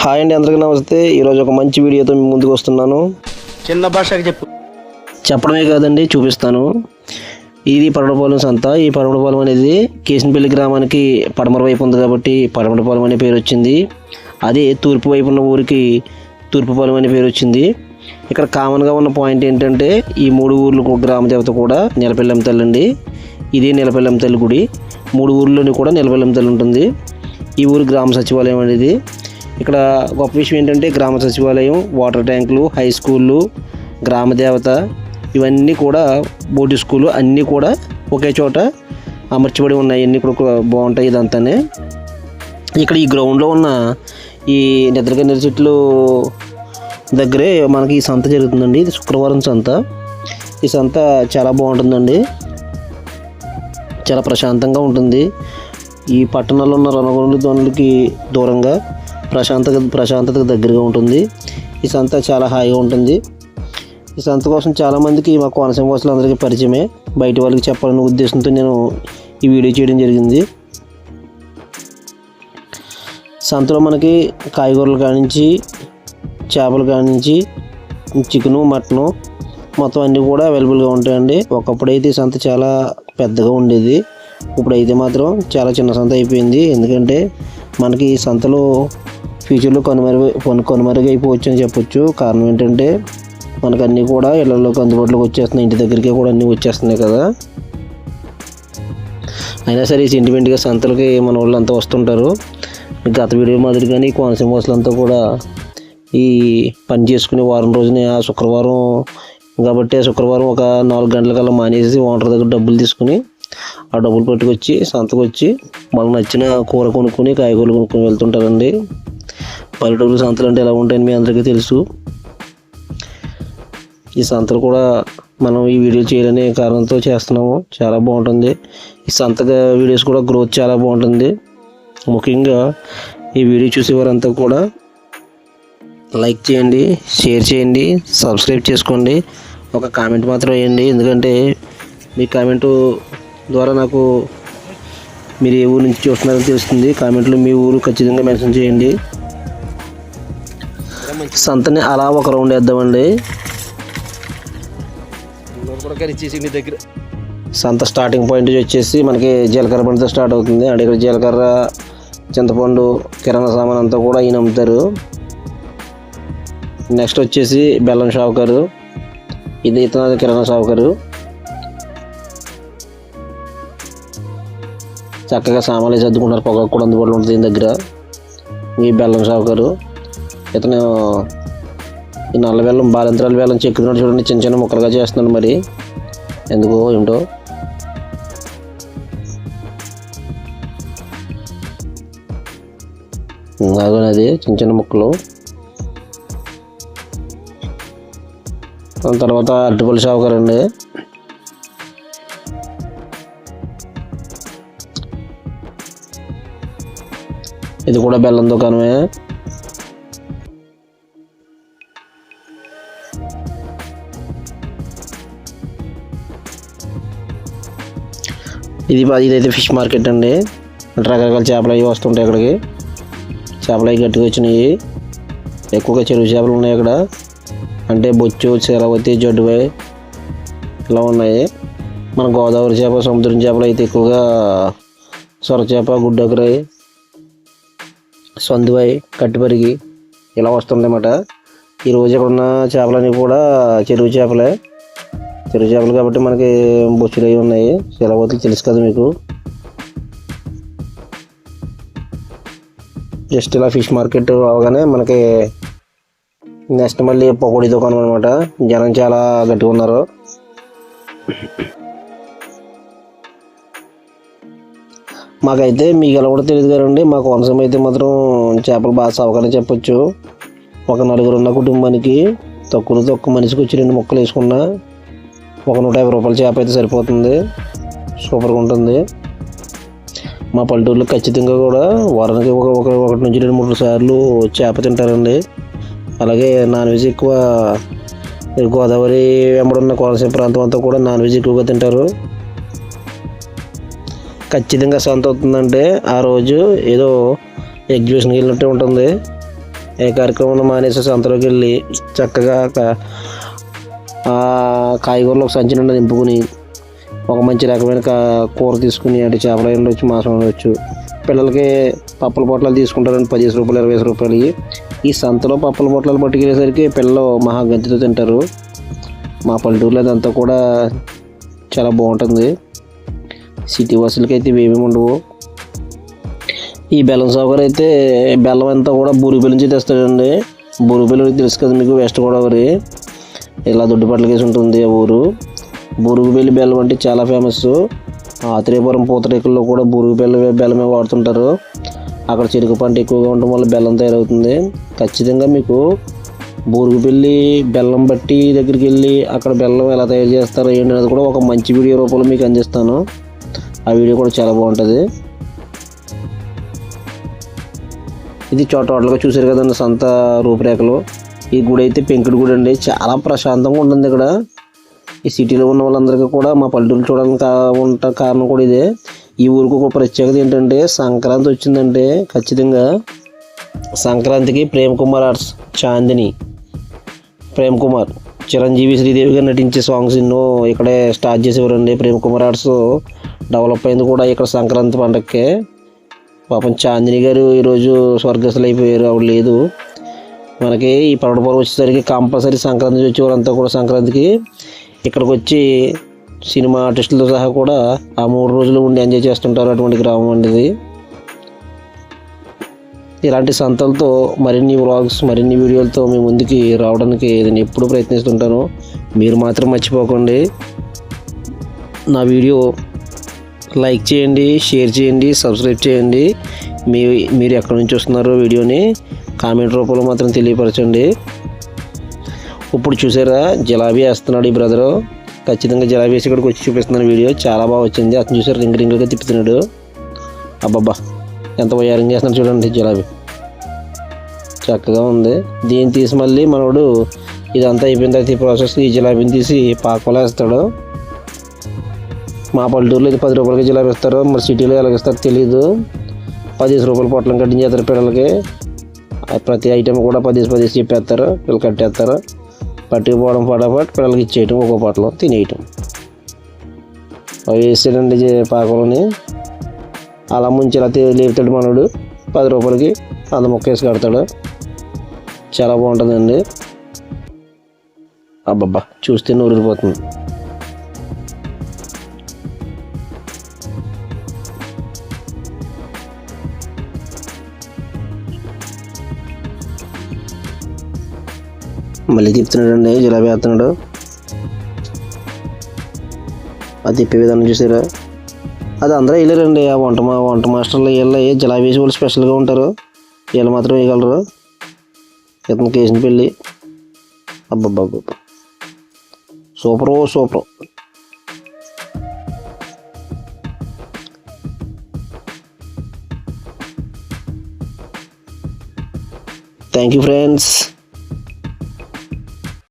Hi అండి అందరికీ నమస్తే. ఈరోజు ఒక మంచి వీడియోతో మీ ముందుకు వస్తున్నాను. చిన్న భాషకి చెప్పు. చెప్పడమే కాదండి చూపిస్తాను. ఇది పడమడపాలెం సంత. ఈ పడమడపాలెం అనేది కేసినపల్లి గ్రామానికి పడమర వైపు ఉంది కాబట్టి పడమడపాలెం అనే పేరు వచ్చింది. అదే తూర్పు వైపు ఉన్న ఊరికి తూర్పుపాలెం అనే పేరు వచ్చింది. ఇక్కడ కామన్గా ఉన్న పాయింట్ ఏంటంటే ఈ మూడు ఊర్లు గ్రామ దేవత కూడా నిలపల్లం తల్లి అండి ఇదే నిలపల్లం తల్లి గుడి. మూడు ఊర్లోని కూడా నిలపల్లం తల్లి ఉంటుంది. ఈ ఊరు గ్రామ సచివాలయం అనేది ఇక్కడ గొప్ప విషయం ఏంటంటే గ్రామ సచివాలయం వాటర్ ట్యాంకులు హై స్కూళ్ళు గ్రామ దేవత ఇవన్నీ కూడా బోటి స్కూలు అన్నీ కూడా ఒకే చోట అమర్చబడి ఉన్నాయి. అన్నీ కూడా బాగుంటాయి ఇదంతానే. ఇక్కడ ఈ గ్రౌండ్లో ఉన్న ఈ నిద్రగన్నెర చెట్లు దగ్గరే మనకి ఈ సంత జరుగుతుందండి. ఇది శుక్రవారం సంత. ఈ సంత చాలా బాగుంటుందండి. చాలా ప్రశాంతంగా ఉంటుంది. ఈ పట్టణాల్లో ఉన్న రణగొండల ధ్వనులకి దూరంగా ప్రశాంతత ప్రశాంతతకు దగ్గరగా ఉంటుంది. ఈ సంత చాలా హాయిగా ఉంటుంది. ఈ సంత కోసం చాలామందికి మా కోనసీమ వాసులందరికీ పరిచయమే. బయట వాళ్ళకి చెప్పాలనే ఉద్దేశంతో నేను ఈ వీడియో చేయడం జరిగింది. సంతలో మనకి కాయగూరలు కానించి చేపలు కానించి చికెను మటను మొత్తం అన్నీ కూడా అవైలబుల్గా ఉంటాయండి. ఒకప్పుడైతే అయితే సంత చాలా పెద్దగా ఉండేది. ఇప్పుడైతే మాత్రం చాలా చిన్న సంత అయిపోయింది. ఎందుకంటే మనకి ఈ సంతలో ఫ్యూచర్లో కనుమరుగు కొను కనుమరుగు అయిపోవచ్చు అని చెప్పొచ్చు. కారణం ఏంటంటే మనకు అన్నీ కూడా ఇళ్ళలోకి అందుబాటులోకి వచ్చేస్తున్నాయి. ఇంటి దగ్గరికి కూడా అన్నీ వచ్చేస్తున్నాయి కదా. అయినా సరే ఈ సెంటిమెంట్గా సంతలకి మన వాళ్ళు అంతా వస్తుంటారు. గత వీడియో మాదిరిగానే కోనసీమ వసలంతా కూడా ఈ పని చేసుకునే వారం రోజున ఆ శుక్రవారం కాబట్టి ఆ శుక్రవారం ఒక నాలుగు గంటలకల్లా మానేసి ఓనర్ దగ్గర డబ్బులు తీసుకుని ఆ డబ్బులు పట్టుకొచ్చి సంతకు వచ్చి మనకు నచ్చిన కూర కొనుక్కొని కాయగూరలు కొనుక్కొని వెళ్తుంటారండి. పల్లెటూరు సంతలు అంటే ఎలా ఉంటాయని మీ అందరికీ తెలుసు. ఈ సంతలు కూడా మనం ఈ వీడియో చేయాలనే కారణంతో చేస్తున్నాము. చాలా బాగుంటుంది. ఈ సంత వీడియోస్ కూడా గ్రోత్ చాలా బాగుంటుంది. ముఖ్యంగా ఈ వీడియో చూసేవారంతా కూడా లైక్ చేయండి షేర్ చేయండి సబ్స్క్రైబ్ చేసుకోండి. ఒక కామెంట్ మాత్రం వేయండి. ఎందుకంటే మీ కామెంటు ద్వారా నాకు మీరు ఏ ఊరు నుంచి చూస్తున్నారని తెలుస్తుంది. కామెంట్లో మీ ఊరు ఖచ్చితంగా మెన్షన్ చేయండి. సంతని అలా ఒక రౌండ్ వేద్దామండి. దగ్గర. సంత స్టార్టింగ్ పాయింట్ వచ్చేసి మనకి జీలకర్ర బండితో స్టార్ట్ అవుతుంది. అంటే ఇక్కడ జీలకర్ర చింతపండు కిరాణా సామాన్ అంతా కూడా ఈయన అమ్ముతారు. నెక్స్ట్ వచ్చేసి బెల్లం షావుకారు. ఇది ఇతను కిరాణా షావుకారు. చక్కగా సామాన్లు సర్దుకుంటారు పొగ కూడా అందుబాటులో ఉంటుంది ఈయన దగ్గర. ఈ బెల్లం షావుకారు. ఇతను ఈ నల్ల బెల్లం బాలింతరాల బెల్లం చెక్కుతున్నాడు చూడండి చిన్న చిన్న ముక్కలుగా చేస్తున్నాడు మరి. ఎందుకో ఏమిటో అది చిన్న చిన్న ముక్కలు. దాని తర్వాత అరటిపల్లి షావుకారు అండి ఇది కూడా బెల్లం దుకాణమే. ఇది ఇదైతే ఫిష్ మార్కెట్ అండి. రకరకాల చేపలు అవి వస్తుంటాయి ఇక్కడికి చేపలు అవి గట్టిగా వచ్చినాయి. ఎక్కువగా చెరువు చేపలు ఉన్నాయి ఇక్కడ అంటే బొచ్చు చీరవతి జడ్డువై ఇలా ఉన్నాయి. మన గోదావరి చేప సముద్రం చేపలు అయితే ఎక్కువగా సొర చేప గుడ్డకరాయి సందువై కట్టిపరిగి ఇలా వస్తుందన్నమాట. ఈరోజు ఇక్కడ ఉన్న చేపలన్నీ కూడా చెరువు చేపలే. చిరు చేపలు కాబట్టి మనకి బొచ్చులు అవి ఉన్నాయి. శిలవతులు తెలుసు కదా మీకు. జస్ట్ ఇలా ఫిష్ మార్కెట్ అవగానే మనకి నెక్స్ట్ మళ్ళీ పకోడీ దుకాణం అనమాట జనం చాలా గట్టిగా ఉన్నారు. మాకైతే మీకు ఎలా కూడా తెలియదు కదండి. మా కోనసీమ అయితే మాత్రం చేపలు బాగా సవకని చెప్పొచ్చు. ఒక నలుగురు ఉన్న కుటుంబానికి తక్కువ తక్కువ మనిషికి వచ్చి రెండు ముక్కలు వేసుకున్నా ఒక నూట యాభై రూపాయల చేప అయితే సరిపోతుంది. సూపర్గా ఉంటుంది. మా పల్లెటూరులో ఖచ్చితంగా కూడా వారానికి ఒక ఒక ఒకటి నుంచి రెండు మూడు సార్లు చేప తింటారండి. అలాగే నాన్ వెజ్ ఎక్కువ గోదావరి వెంబడున్న కోనసీమ ప్రాంతం అంతా కూడా నాన్ వెజ్ ఎక్కువగా తింటారు. ఖచ్చితంగా సొంత అవుతుందంటే ఆ రోజు ఏదో ఎగ్జిబిషన్కి వెళ్ళినట్టే ఉంటుంది. ఏ కార్యక్రమం మానేసి సంతలోకి వెళ్ళి చక్కగా కాయగూరలు ఒక సంచి నిండా నింపుకుని ఒక మంచి రకమైన కూర తీసుకుని అంటే చేపలు ఉండొచ్చు మాంసం ఉండొచ్చు పిల్లలకి పప్పుల పొట్లాలు తీసుకుంటారండి పదిహేను రూపాయలు ఇరవై ఐదు రూపాయలు ఈ సంతలో పప్పుల పొట్లాలు పట్టుకెళ్ళేసరికి పిల్లలు మహా గంతితో తింటారు. మా పల్లెటూరులో అదంతా కూడా చాలా బాగుంటుంది. సిటీ బస్సులకి అయితే ఏమేమి ఉండవు. ఈ బెల్లం సౌకర్యం అయితే బెల్లం అంతా కూడా బూరిపల్లి నుంచి తెస్తాడండి బూరిపల్లి తెలుసు కదా మీకు వెస్ట్ గోదావరి. ఇలా దొడ్డుపట్ల కేసి ఉంటుంది ఆ ఊరు. బురుగుబెల్లి బెల్లం అంటే చాలా ఫేమస్ ఆత్రేయపురం పూతరేకుల్లో కూడా బురుగుబెల్లి బెల్లమే వాడుతుంటారు. అక్కడ చెరుకు పంట ఎక్కువగా ఉండడం వల్ల బెల్లం తయారవుతుంది. ఖచ్చితంగా మీకు బూరుగుపల్లి బెల్లం బట్టి దగ్గరికి వెళ్ళి అక్కడ బెల్లం ఎలా తయారు చేస్తారో ఏంటి అనేది కూడా ఒక మంచి వీడియో రూపంలో మీకు అందిస్తాను. ఆ వీడియో కూడా చాలా బాగుంటుంది. ఇది చోట చూసారు కదండి సంత రూపురేఖలు. ఈ గుడి అయితే పెంకుడు గుడి అండి. చాలా ప్రశాంతంగా ఉంటుంది ఇక్కడ. ఈ సిటీలో ఉన్న వాళ్ళందరికీ కూడా మా పల్లెటూరు చూడడానికి ఉంట కారణం కూడా ఇదే. ఈ ఊరికి ఒక ప్రత్యేకత ఏంటంటే సంక్రాంతి వచ్చిందంటే ఖచ్చితంగా సంక్రాంతికి ప్రేమ్ కుమార్ ఆర్ట్స్ చాందిని ప్రేమ్ కుమార్ చిరంజీవి శ్రీదేవి గారు నటించే సాంగ్స్ ఎన్నో ఇక్కడే స్టార్ట్ చేసేవారండి. ప్రేమ్ కుమార్ ఆర్ట్స్ డెవలప్ అయింది కూడా ఇక్కడ సంక్రాంతి పండగకే పాపం చాందిని గారు ఈరోజు స్వర్గస్థులు అయిపోయారు ఆవిడ లేదు. మనకి ఈ పర్వటపురం వచ్చేసరికి కంపల్సరీ సంక్రాంతి వచ్చేవారంతా కూడా సంక్రాంతికి ఇక్కడికి వచ్చి సినిమా ఆర్టిస్టులతో సహా కూడా ఆ మూడు రోజులు ఉండి ఎంజాయ్ చేస్తుంటారు అటువంటి గ్రామం అండి ఇది ఇలాంటి సంతలతో మరిన్ని వ్లాగ్స్ మరిన్ని వీడియోలతో మీ ముందుకి రావడానికి నేను ఎప్పుడూ ప్రయత్నిస్తుంటాను. మీరు మాత్రం మర్చిపోకండి. నా వీడియో లైక్ చేయండి షేర్ చేయండి సబ్స్క్రైబ్ చేయండి. మీ మీరు ఎక్కడి నుంచి వస్తున్నారో వీడియోని కామెంట్ రూపంలో మాత్రం తెలియపరచండి. ఇప్పుడు చూసారా జలాబీ వేస్తున్నాడు ఈ బ్రదరు. ఖచ్చితంగా జలాబీ వేసి ఇక్కడికి వచ్చి చూపిస్తున్నాను వీడియో. చాలా బాగా వచ్చింది. అతను చూసారు రింగ్ రింగ్గా తిప్పుతున్నాడు. అబ్బబ్బా ఎంత వయారింగ్ చేస్తున్నాడు చూడండి జలాబీ చక్కగా ఉంది. దీన్ని తీసి మళ్ళీ మనోడు ఇదంతా అయిపోయిన తర్వాత ఈ ప్రాసెస్ ఈ జలాబీని తీసి పాకలో వేస్తాడు. మా పల్లెటూరులో ఇది పది రూపాయలకి జిలాబీ ఇస్తారు. మరి సిటీలో ఎలాగ ఇస్తారో తెలియదు పదిహేను రూపాయలు పొట్లం కట్టించేస్తారు పిల్లలకి. ప్రతి ఐటెం కూడా పదేసి పదేసి చెప్పేస్తారు పిల్లలు కట్టేస్తారు. పట్టుకుపోవడం ఫటాఫట్ పిల్లలకి ఇచ్చేయటం ఒక్కో పొట్లం తినేయటం. అవి వేసాడండి జే- అలా ముంచి ఇలా లేపుతాడు మనోడు. పది రూపాయలకి అంత ముక్కేసి కడతాడు. చాలా బాగుంటుందండి. అబ్బబ్బా చూస్తే నూరిపోతుంది. మళ్ళీ తిప్పుతున్నాడు అండి జిలాబీ వేస్తున్నాడు. అది తిప్పే విధానం చూసారా? అది అందరూ వేయలేరండి ఆ వంట మా వంట మాస్టర్లు వీళ్ళ జిలాబీ వేసి వాళ్ళు స్పెషల్గా ఉంటారు. వీళ్ళు మాత్రం వేయగలరు. ఇతను కేసిన పెళ్ళి. అబ్బబ్బబ్బ. Super super. Thank you friends